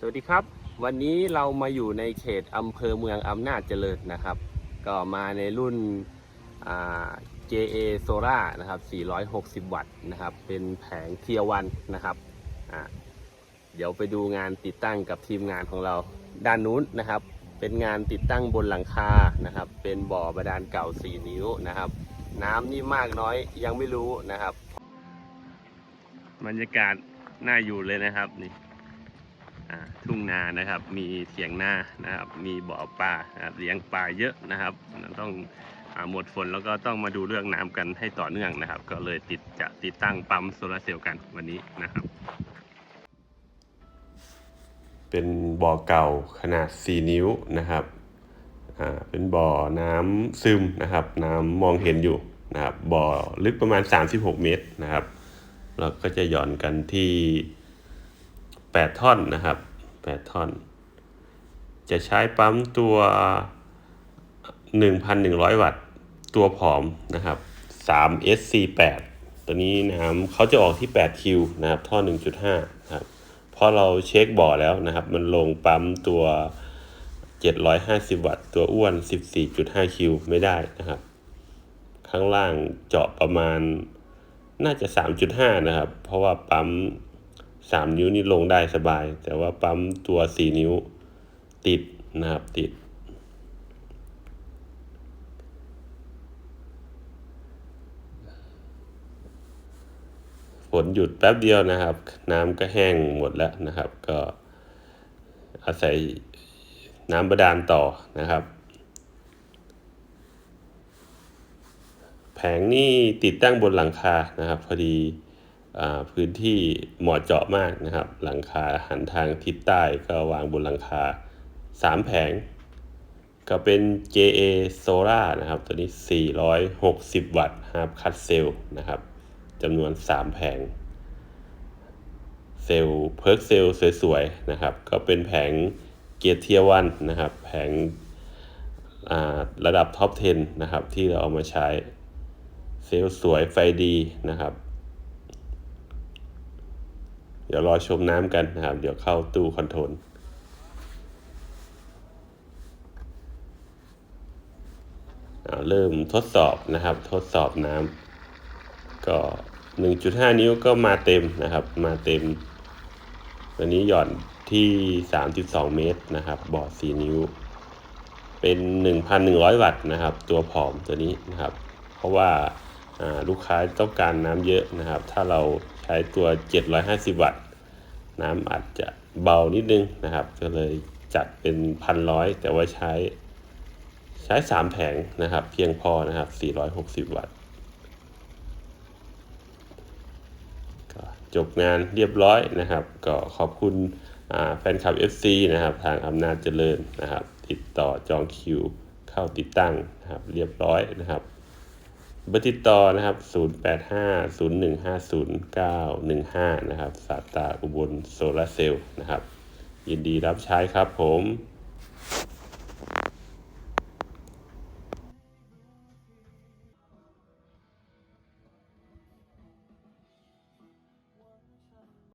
สวัสดีครับ วันนี้เรามาอยู่ในเขตอำเภอเมืองอำนาจเจริญนะครับ ก็มาในรุ่น JA Solar นะครับ 460 วัตต์นะครับ เป็นแผงเทียวันนะครับเดี๋ยวไปดูงานติดตั้งกับทีมงานของเราด้านนู้นนะครับ เป็นงานติดตั้งบนหลังคานะครับ เป็นบ่อบาดาลเก่า 4 นิ้วนะครับ น้ำนี่มากน้อยยังไม่รู้นะครับบรรยากาศน่าอยู่เลยนะครับนี่ ทุ่งนานะครับ มีเถียงนานะครับ มีบ่อปลาเลี้ยงปลาเยอะนะครับ ต้องอหมดฝนแล้วก็ต้องมาดูเรื่องน้ำกันให้ต่อเนื่องนะครับ ก็เลยติดจะติดตั้งปั๊มโซลาเซลล์กันวันนี้นะครับ เป็นบ่อเก่าขนาด 4 นิ้วนะครับเป็นบ่อน้ำซึมนะครับ น้ำมองเห็นอยู่นะครับ บ่อลึกประมาณ 36 เมตรนะครับ เราก็จะหย่อนกันที่ 8 ท่อนนะครับ 8 ท่อน จะใช้ปั๊มตัว 1,100 วัตต์ ตัวผอมนะครับ 3 SC8 ตัวนี้น้ำเขาจะออกที่8คิวนะครับ ท่อ 1.5 นะครับพอเราเช็คบ่อแล้วนะครับ มันลงปั๊มตัว 750 วัตต์ ตัวอ้วน 14.5คิวไม่ได้นะครับ ข้างล่างเจาะประมาณน่าจะ 3.5 นะครับ เพราะว่าปั๊ม 3นิ้วนี่ลงได้สบาย แต่ว่าปั๊มตัว4นิ้วติดนะครับติด ฝนหยุดแป๊บเดียวนะครับ น้ำก็แห้งหมดแล้วนะครับ ก็อาศัยน้ำบาดาลต่อนะครับ แผงนี่ติดตั้งบนหลังคานะครับ พอดี พื้นที่เหมาะเจาะมากนะครับ หลังคาหันทางทิศใต้ก็วางบนหลังคา 3 แผง ก็เป็น JA Solar นะครับ ตัวนี้ 460 วัตต์ฮาร์ปคัตเซลนะครับจำนวน 3 แผง เซลล์เพิร์กเซลล์สวยๆนะครับ ก็เป็นแผงเกียร์เทียวันนะครับ แผงระดับท็อป 10 นะครับ ที่เราเอามาใช้ เซลล์สวยไฟดีนะครับ เดี๋ยวรอชมน้ำกันนะครับ เดี๋ยวเข้าตู้คอนโทรลอ่าเริ่มทดสอบนะครับ ทดสอบน้ำก็ 1.5 นิ้วก็มาเต็มนะครับ มาเต็ม วันนี้หย่อนที่ 32 เมตรนะครับบ่อ4นิ้ว เป็น 1,100 วัตต์นะครับ ตัวผอมตัวนี้นะครับ เพราะว่าลูกค้าต้องการน้ำเยอะนะครับ ถ้าเรา ใช้ตัว 750 วัตต์ น้ำอาจจะเบานิดนึงนะครับ ก็เลยจัดเป็นพันร้อยแต่ว่าใช้ใช้ 3 แผงนะครับ เพียงพอนะครับ 460 วัตต์จบงานเรียบร้อยนะครับ ก็ขอบคุณแฟนคลับ FC นะครับ ทางอำนาจเจริญนะครับ ติดต่อจองคิวเข้าติดตั้งนะครับ เรียบร้อยนะครับ เบอร์ติดต่อนะครับ 0850150915 นะครับ สาตาอุบลโซลาร์เซลล์นะครับ ยินดีรับใช้ครับผม